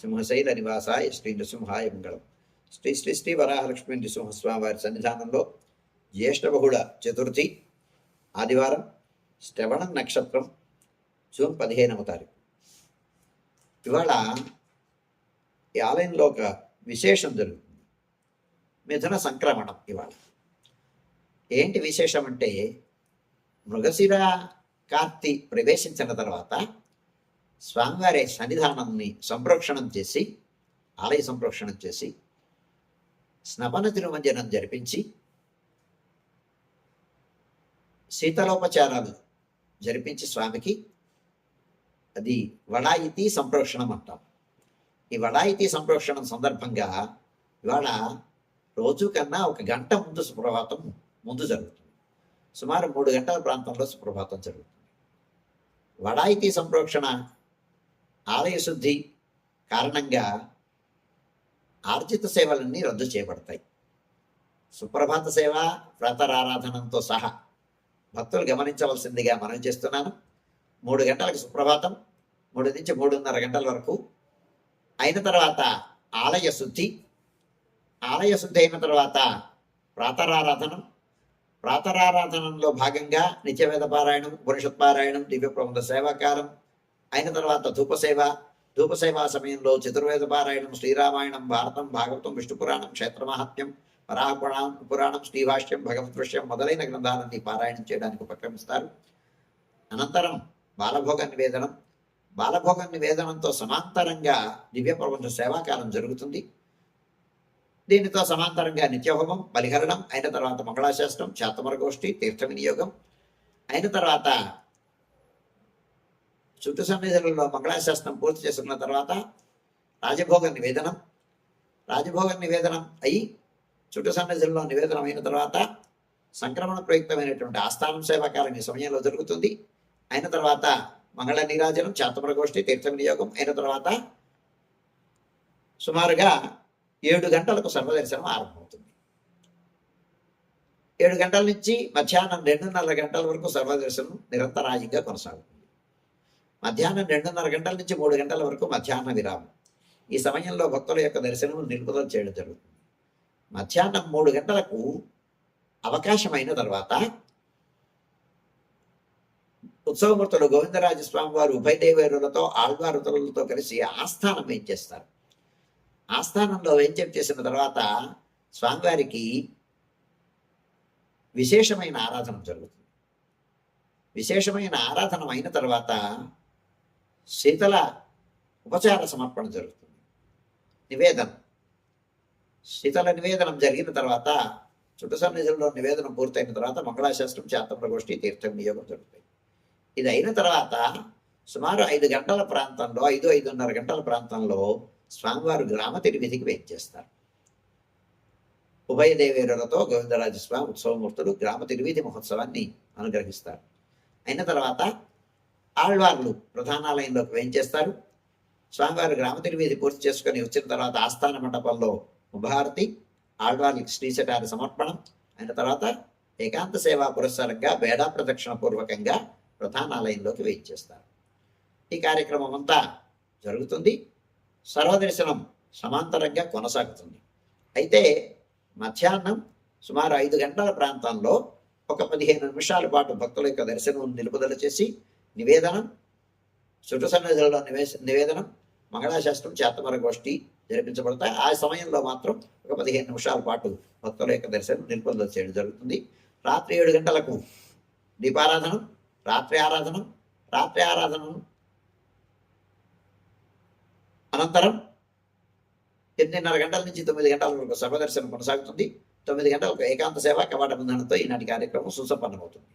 సింహశైల నివాసాయ శ్రీ నృసింహాయ మంగళం. శ్రీ శ్రీ శ్రీ వరాహలక్ష్మీ నృసింహస్వామి వారి సన్నిధానంలో జ్యేష్ఠబహుళ చతుర్థి ఆదివారం శ్రవణం నక్షత్రం జూన్ పదిహేనవ తారీఖు. ఇవాళ ఈ ఆలయంలో ఒక విశేషం జరుగుతుంది. మిథున సంక్రమణం ఇవాళ. ఏంటి విశేషం అంటే మృగశిర కార్తి ప్రవేశించిన తర్వాత స్వామివారి సన్నిధానాన్ని సంప్రోక్షణం చేసి ఆలయ సంప్రోక్షణం చేసి స్నపన తిరుమంజనం జరిపించి శీతలోపచారాలు జరిపించి స్వామికి అది వడాయితీ సంప్రోక్షణం అంటాం. ఈ వడాయితీ సంప్రోక్షణం సందర్భంగా ఇవాళ రోజు కన్నా ఒక గంట ముందు సుప్రభాతం ముందు జరుగుతుంది. సుమారు మూడు గంటల ప్రాంతంలో సుప్రభాతం జరుగుతుంది. వడాయితీ సంప్రోక్షణ ఆలయ శుద్ధి కారణంగా ఆర్జిత సేవలన్నీ రద్దు చేయబడతాయి. సుప్రభాత సేవ ప్రాతరారాధనంతో సహా భక్తులు గమనించవలసిందిగా మనం చేస్తున్నాను. మూడు గంటలకు సుప్రభాతం మూడు నుంచి మూడున్నర గంటల వరకు. అయిన తర్వాత ఆలయ శుద్ధి ఆలయ శుద్ధి అయిన తర్వాత ప్రాతరారాధనం ప్రాతరారాధనంలో భాగంగా నిత్యవేద పారాయణం ఉపనిషత్ పారాయణం దివ్య ప్రబంధ సేవాకాలం అయిన తర్వాత ధూపసేవ ధూపసేవా సమయంలో చతుర్వేద పారాయణం శ్రీరామాయణం భారతం భాగవతం విష్ణు పురాణం క్షేత్రమహాత్మ్యం వరాహ పురాణం పురాణం శ్రీభాష్యం భగవద్వృష్యం మొదలైన గ్రంథాలన్నీ పారాయణం చేయడానికి ఉపక్రమిస్తారు. అనంతరం బాలభోగ నివేదనం. బాలభోగ నివేదనంతో సమాంతరంగా దివ్య ప్రపంచ సేవాకాలం జరుగుతుంది. దీనితో సమాంతరంగా నిత్యహోమం బలిహరణం అయిన తర్వాత మంగళాశాస్త్రం చాతమర గోష్ఠి తీర్థ వినియోగం. అయిన తర్వాత చుట్టు సన్నిధులలో మంగళాశాస్త్రం పూర్తి చేసుకున్న తర్వాత రాజభోగ నివేదనం రాజభోగ నివేదనం అయి చుట్టు సన్నిధుల్లో నివేదనం అయిన తర్వాత సంక్రమణ ప్రయుక్తమైనటువంటి ఆస్థానం సేవాకాలం ఈ సమయంలో జరుగుతుంది. అయిన తర్వాత మంగళ నీరాజనం చాతమర గోష్ఠి తీర్థ వినియోగం అయిన తర్వాత సుమారుగా ఏడు గంటలకు సర్వదర్శనం ఆరంభమవుతుంది. ఏడు గంటల నుంచి మధ్యాహ్నం రెండున్నర గంటల వరకు సర్వదర్శనం నిరంతరాయంగా కొనసాగుతుంది. మధ్యాహ్నం రెండున్నర గంటల నుంచి మూడు గంటల వరకు మధ్యాహ్న విరామం. ఈ సమయంలో భక్తుల యొక్క దర్శనం నిలుపుదల చేయడం జరుగుతుంది. మధ్యాహ్నం మూడు గంటలకు అవకాశం అయిన తర్వాత ఉత్సవమూర్తులు గోవిందరాజ స్వామి వారు ఉభయదేవేరులతో ఆళ్వారుతులతో కలిసి ఆస్థానం వేయించేస్తారు చేస్తారు? ఆస్థానంలో వేయించం చేసిన తర్వాత స్వామివారికి విశేషమైన ఆరాధన జరుగుతుంది. విశేషమైన ఆరాధన అయిన తర్వాత శీతల ఉపచార సమర్పణ జరుగుతుంది. నివేదనం. శీతల నివేదనం జరిగిన తర్వాత చుట్టు సన్నిధుల్లో నివేదనం పూర్తయిన తర్వాత మంగళాశాస్త్రం చాతప్రగోష్ఠి తీర్థం నియోగం జరుగుతాయి. ఇది అయిన తర్వాత సుమారు ఐదు గంటల ప్రాంతంలో ఐదు ఐదున్నర గంటల ప్రాంతంలో స్వామివారు గ్రామ తిరువిధికి వేయించేస్తారు ఉభయ దేవేరులతో గోవిందరాజ స్వామి ఉత్సవమూర్తులు గ్రామ తిరువిధి మహోత్సవాన్ని అనుగ్రహిస్తారు. అయిన తర్వాత ఆళ్వార్లు ప్రధానాలయంలోకి వేయించేస్తారు. స్వామివారు గ్రామతిరువేది పూర్తి చేసుకొని వచ్చిన తర్వాత ఆస్థాన మండపంలో ఉభారతి ఆళ్వార్లకి శ్రీశటారి సమర్పణం అయిన తర్వాత ఏకాంత సేవా పురస్కారంగా వేడా ప్రదక్షిణ పూర్వకంగా ప్రధానాలయంలోకి వేయించేస్తారు. ఈ కార్యక్రమం అంతా జరుగుతుంది. సర్వదర్శనం సమాంతరంగా కొనసాగుతుంది. అయితే మధ్యాహ్నం సుమారు ఐదు గంటల ప్రాంతంలో ఒక పదిహేను నిమిషాల పాటు భక్తుల యొక్క దర్శనం నిలుపుదల చేసి నివేదనం చుట్టు సన్నిధిలో నివేశ నివేదనం మంగళాశాస్త్రం చేతమర గోష్ఠి జరిపించబడతాయి. ఆ సమయంలో మాత్రం ఒక పదిహేను నిమిషాల పాటు భక్తుల యొక్క దర్శనం నిలుపుదల చేయడం జరుగుతుంది. రాత్రి ఏడు గంటలకు దీపారాధనం రాత్రి ఆరాధనం రాత్రి ఆరాధనం అనంతరం ఎనిమిదిన్నర గంటల నుంచి తొమ్మిది గంటల వరకు సర్వదర్శనం కొనసాగుతుంది. తొమ్మిది గంటలకు ఏకాంత సేవ కవాట బంధనంతో ఈనాటి కార్యక్రమం సుసంపన్నమవుతుంది.